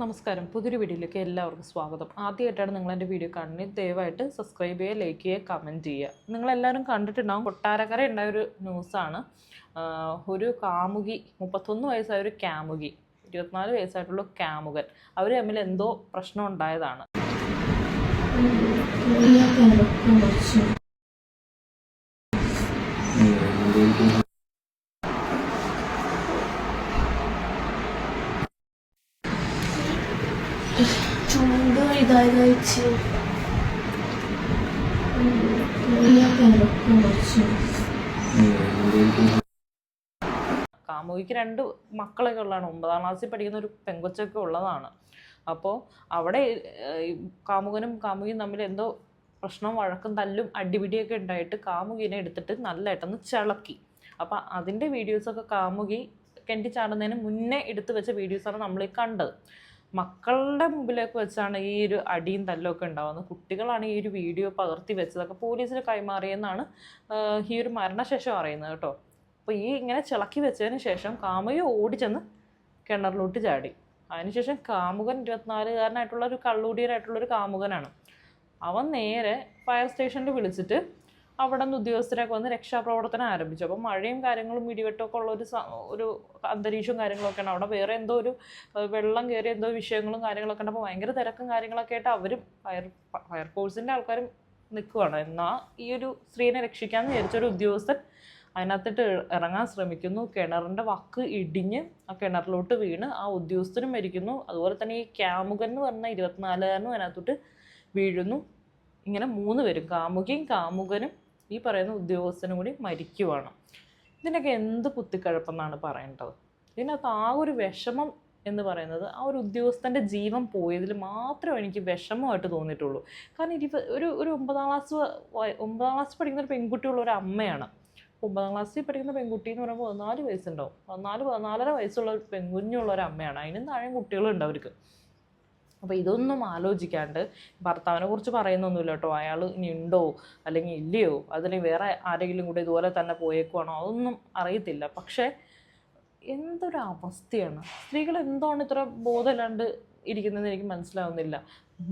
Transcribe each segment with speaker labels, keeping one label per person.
Speaker 1: നമസ്കാരം. പുതിയൊരു വീഡിയോയിലേക്ക് എല്ലാവർക്കും സ്വാഗതം. ആദ്യമായിട്ടാണ് നിങ്ങൾ എന്റെ വീഡിയോ കാണുന്നത്. ദയവായിട്ട് സബ്സ്ക്രൈബ് ചെയ്യുക ലൈക്ക് ചെയ്യുക കമന്റ് ചെയ്യുക. നിങ്ങളെല്ലാവരും കണ്ടിട്ടുണ്ടാവും കൊട്ടാരക്കര ഉണ്ടായ ഒരു ന്യൂസാണ് ഒരു കാമുകി മുപ്പത്തൊന്ന് വയസ്സായ ഒരു കാമുകി ഇരുപത്തിനാല് വയസ്സായിട്ടുള്ള കാമുകൻ അവർ തമ്മിൽ എന്തോ പ്രശ്നം ഉണ്ടായതാണ്.
Speaker 2: ചൂട് ഇതായി കഴിച്ച്
Speaker 1: കാമുകിക്ക് രണ്ട് മക്കളൊക്കെ ഉള്ളതാണ്. ഒമ്പതാം ക്ലാസ്സിൽ പഠിക്കുന്ന ഒരു പെങ്കൊച്ചൊക്കെ ഉള്ളതാണ്. അപ്പോൾ അവിടെ കാമുകനും കാമുകിയും തമ്മിൽ എന്തോ പ്രശ്നം വഴക്കും തല്ലും അടിപിടിയൊക്കെ ഉണ്ടായിട്ട് കാമുകിനെ എടുത്തിട്ട് നല്ലതായിട്ടൊന്ന് ചിളക്കി. അപ്പം അതിന്റെ വീഡിയോസൊക്കെ കാമുകി കെണ്ടി ചാടുന്നതിന് മുന്നേ എടുത്തു വെച്ച വീഡിയോസാണ് നമ്മൾ കണ്ടത്. മക്കളുടെ മുമ്പിലേക്ക് വെച്ചാണ് ഈ ഒരു അടിയും തല്ലും ഒക്കെ ഉണ്ടാകുന്നത് കുട്ടികളാണ് ഈ ഒരു വീഡിയോ പകർത്തി വെച്ചതൊക്കെ പോലീസിന് കൈമാറിയെന്നാണ് ഈ ഒരു മരണശേഷം അറിയുന്നത് കേട്ടോ. അപ്പോൾ ഈ ഇങ്ങനെ ചിളക്കി വെച്ചതിന് ശേഷം കാമുകി ഓടിച്ചെന്ന് കിണറിലോട്ട് ചാടി. അതിനുശേഷം കാമുകൻ ഇരുപത്തിനാലുകാരനായിട്ടുള്ള ഒരു കള്ളൂടിയനായിട്ടുള്ള ഒരു കാമുകനാണ്. അവൻ നേരെ ഫയർ സ്റ്റേഷനിൽ വിളിച്ചിട്ട് അവിടെ നിന്ന് ഉദ്യോഗസ്ഥരൊക്കെ വന്ന് രക്ഷാപ്രവർത്തനം ആരംഭിച്ചു. അപ്പോൾ മഴയും കാര്യങ്ങളും ഇടിവെട്ടൊക്കെ ഉള്ള ഒരു ഒരു അന്തരീക്ഷവും കാര്യങ്ങളൊക്കെയാണ്. അവിടെ വേറെ എന്തോ ഒരു വെള്ളം കയറി എന്തോ വിഷയങ്ങളും കാര്യങ്ങളൊക്കെ ഉണ്ട്. അപ്പോൾ ഭയങ്കര തിരക്കും കാര്യങ്ങളൊക്കെ ആയിട്ട് അവരും ഫയർ ഫയർ ഫയർഫോഴ്സിന്റെ ആൾക്കാരും നിൽക്കുവാണ്. എന്നാൽ ഈ ഒരു സ്ത്രീനെ രക്ഷിക്കാമെന്ന് വിചാരിച്ചൊരു ഉദ്യോഗസ്ഥൻ അതിനകത്തിട്ട് ഇറങ്ങാൻ ശ്രമിക്കുന്നു. കിണറിന്റെ വക്ക് ഇടിഞ്ഞ് ആ കിണറിലോട്ട് വീണ് ആ ഉദ്യോഗസ്ഥനും മരിക്കുന്നു. അതുപോലെ തന്നെ ഈ കാമുകൻ എന്ന് പറഞ്ഞ ഇരുപത്തിനാലുകാരനും അതിനകത്തോട്ട് വീഴുന്നു. ഇങ്ങനെ മൂന്ന് പേരും കാമുകിയും കാമുകനും ഈ പറയുന്ന ഉദ്യോഗസ്ഥനും കൂടി മരിക്കുവാണ്. ഇതിനൊക്കെ എന്ത് കുത്തിക്കഴപ്പെന്നാണ് പറയേണ്ടത്? ഇതിനകത്ത് ആ ഒരു വിഷമം എന്ന് പറയുന്നത് ആ ഒരു ഉദ്യോഗസ്ഥന്റെ ജീവൻ പോയതിൽ മാത്രമേ എനിക്ക് വിഷമമായിട്ട് തോന്നിയിട്ടുള്ളൂ. കാരണം ഇരുപ ഒരു ഒരു ഒമ്പതാം ക്ലാസ് ഒമ്പതാം ക്ലാസ് പഠിക്കുന്ന ഒരു പെൺകുട്ടിയുള്ള ഒരു അമ്മയാണ്. ഒമ്പതാം ക്ലാസ്സിൽ പഠിക്കുന്ന പെൺകുട്ടി എന്ന് പറയുമ്പോൾ പതിനാല് വയസ്സുണ്ടാവും. പതിനാല് പതിനാലര വയസ്സുള്ള ഒരു പെൺകുഞ്ഞുള്ള ഒരു അമ്മയാണ്. അതിനും താഴെ കുട്ടികളുണ്ട് അവർക്ക്. അപ്പോൾ ഇതൊന്നും ആലോചിക്കാണ്ട് ഭർത്താവിനെ കുറിച്ച് പറയുന്നൊന്നുമില്ല കേട്ടോ. അയാൾ ഇനി ഉണ്ടോ അല്ലെങ്കിൽ ഇല്ലയോ? അതിന് വേറെ ആരെങ്കിലും കൂടെ ഇതുപോലെ തന്നെ പോയേക്കുവാണോ? അതൊന്നും അറിയത്തില്ല. പക്ഷേ എന്തൊരു അവസ്ഥയാണ്. സ്ത്രീകൾ എന്താണ് ഇത്ര ബോധമില്ലാണ്ട് ഇരിക്കുന്നതെന്ന് എനിക്ക് മനസ്സിലാവുന്നില്ല.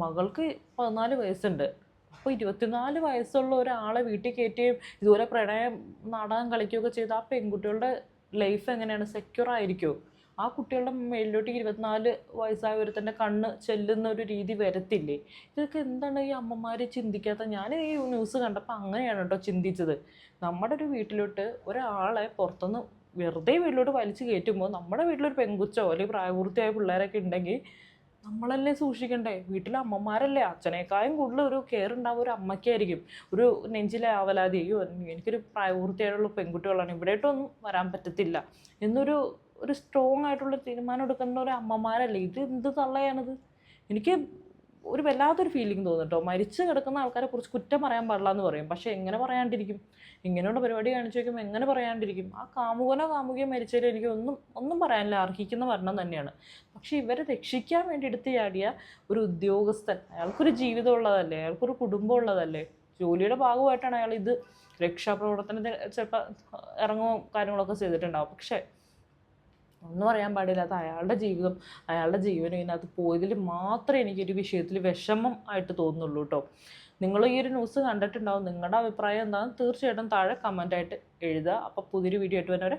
Speaker 1: മകൾക്ക് പതിനാല് വയസ്സുണ്ട്. അപ്പോൾ ഇരുപത്തിനാല് വയസ്സുള്ള ഒരാളെ വീട്ടിൽ കയറ്റുകയും ഇതുപോലെ പ്രണയം നാടകം കളിക്കുകയൊക്കെ ചെയ്ത് ആ പെൺകുട്ടികളുടെ ലൈഫ് എങ്ങനെയാണ്? സെക്യൂർ ആയിരിക്കുമോ ആ കുട്ടികളുടെ മേലിലോട്ട് ഇരുപത്തിനാല് വയസ്സായ ഒരുത്തന്റെ കണ്ണ് ചെല്ലുന്ന ഒരു രീതി വരത്തില്ലേ? ഇതൊക്കെ എന്താണ് ഈ അമ്മമാർ ചിന്തിക്കാത്ത? ഞാൻ ഈ ന്യൂസ് കണ്ടപ്പോൾ അങ്ങനെയാണ് കേട്ടോ ചിന്തിച്ചത്. നമ്മുടെ ഒരു വീട്ടിലോട്ട് ഒരാളെ പുറത്തുനിന്ന് വെറുതെ വീട്ടിലോട്ട് വലിച്ചു കയറ്റുമ്പോൾ നമ്മുടെ വീട്ടിലൊരു പെൺകുച്ചോ അല്ലെങ്കിൽ പ്രായപൂർത്തിയായ പിള്ളേരൊക്കെ ഉണ്ടെങ്കിൽ നമ്മളല്ലേ സൂക്ഷിക്കണ്ടേ? വീട്ടിലെ അമ്മമാരല്ലേ? അച്ഛനേക്കാളും കൂടുതൽ ഒരു കെയർ ഉണ്ടാവുക ഒരു അമ്മയ്ക്കായിരിക്കും. ഒരു നെഞ്ചിലെ ആവലാതി അയ്യോ എനിക്കൊരു പ്രായപൂർത്തിയായുള്ള പെൺകുട്ടികളാണ്. ഇവിടേട്ടൊന്നും വരാൻ പറ്റത്തില്ല. എന്നൊരു ഒരു സ്ട്രോങ് ആയിട്ടുള്ള തീരുമാനം എടുക്കുന്ന ഒരു അമ്മമാരല്ലേ? ഇത് എന്ത് തള്ളയാണിത്? എനിക്ക് ഒരു വല്ലാത്തൊരു ഫീലിംഗ് തോന്നും കേട്ടോ മരിച്ചു കിടക്കുന്ന ആൾക്കാരെ കുറിച്ച് കുറ്റം പറയാൻ പാടില്ല എന്ന് പറയും. പക്ഷേ എങ്ങനെ പറയാണ്ടിരിക്കും? ഇങ്ങനെയുള്ള പരിപാടി കാണിച്ചു വയ്ക്കുമ്പോൾ എങ്ങനെ പറയാണ്ടിരിക്കും? ആ കാമുകനോ കാമുകയോ മരിച്ചാലും എനിക്ക് ഒന്നും ഒന്നും പറയാനില്ല. അർഹിക്കുന്ന മരണം തന്നെയാണ്. പക്ഷേ ഇവരെ രക്ഷിക്കാൻ വേണ്ടി എടുത്ത് ചാടിയ ഒരു ഉദ്യോഗസ്ഥൻ അയാൾക്കൊരു ജീവിതം ഉള്ളതല്ലേ? അയാൾക്കൊരു കുടുംബം ഉള്ളതല്ലേ? ജോലിയുടെ ഭാഗമായിട്ടാണ് അയാൾ ഇത് രക്ഷാപ്രവർത്തനത്തിന് ചിലപ്പോൾ ഇറങ്ങുകയും കാര്യങ്ങളൊക്കെ ചെയ്തിട്ടുണ്ടാവും. പക്ഷേ ഒന്നും അറിയാൻ പാടില്ലാത്ത അയാളുടെ ജീവിതം അയാളുടെ ജീവനും ഇതിനകത്ത് പോയതിൽ മാത്രമേ എനിക്കൊരു വിഷയത്തിൽ വിഷമം ആയിട്ട് തോന്നുന്നുള്ളൂ കേട്ടോ. നിങ്ങൾ ഈ ഒരു ന്യൂസ് കണ്ടിട്ടുണ്ടാവും. നിങ്ങളുടെ അഭിപ്രായം എന്താണെന്ന് തീർച്ചയായിട്ടും താഴെ കമന്റായിട്ട് എഴുതുക. അപ്പോൾ പുതിയൊരു വീഡിയോ ആയിട്ട് വരുന്നവരെ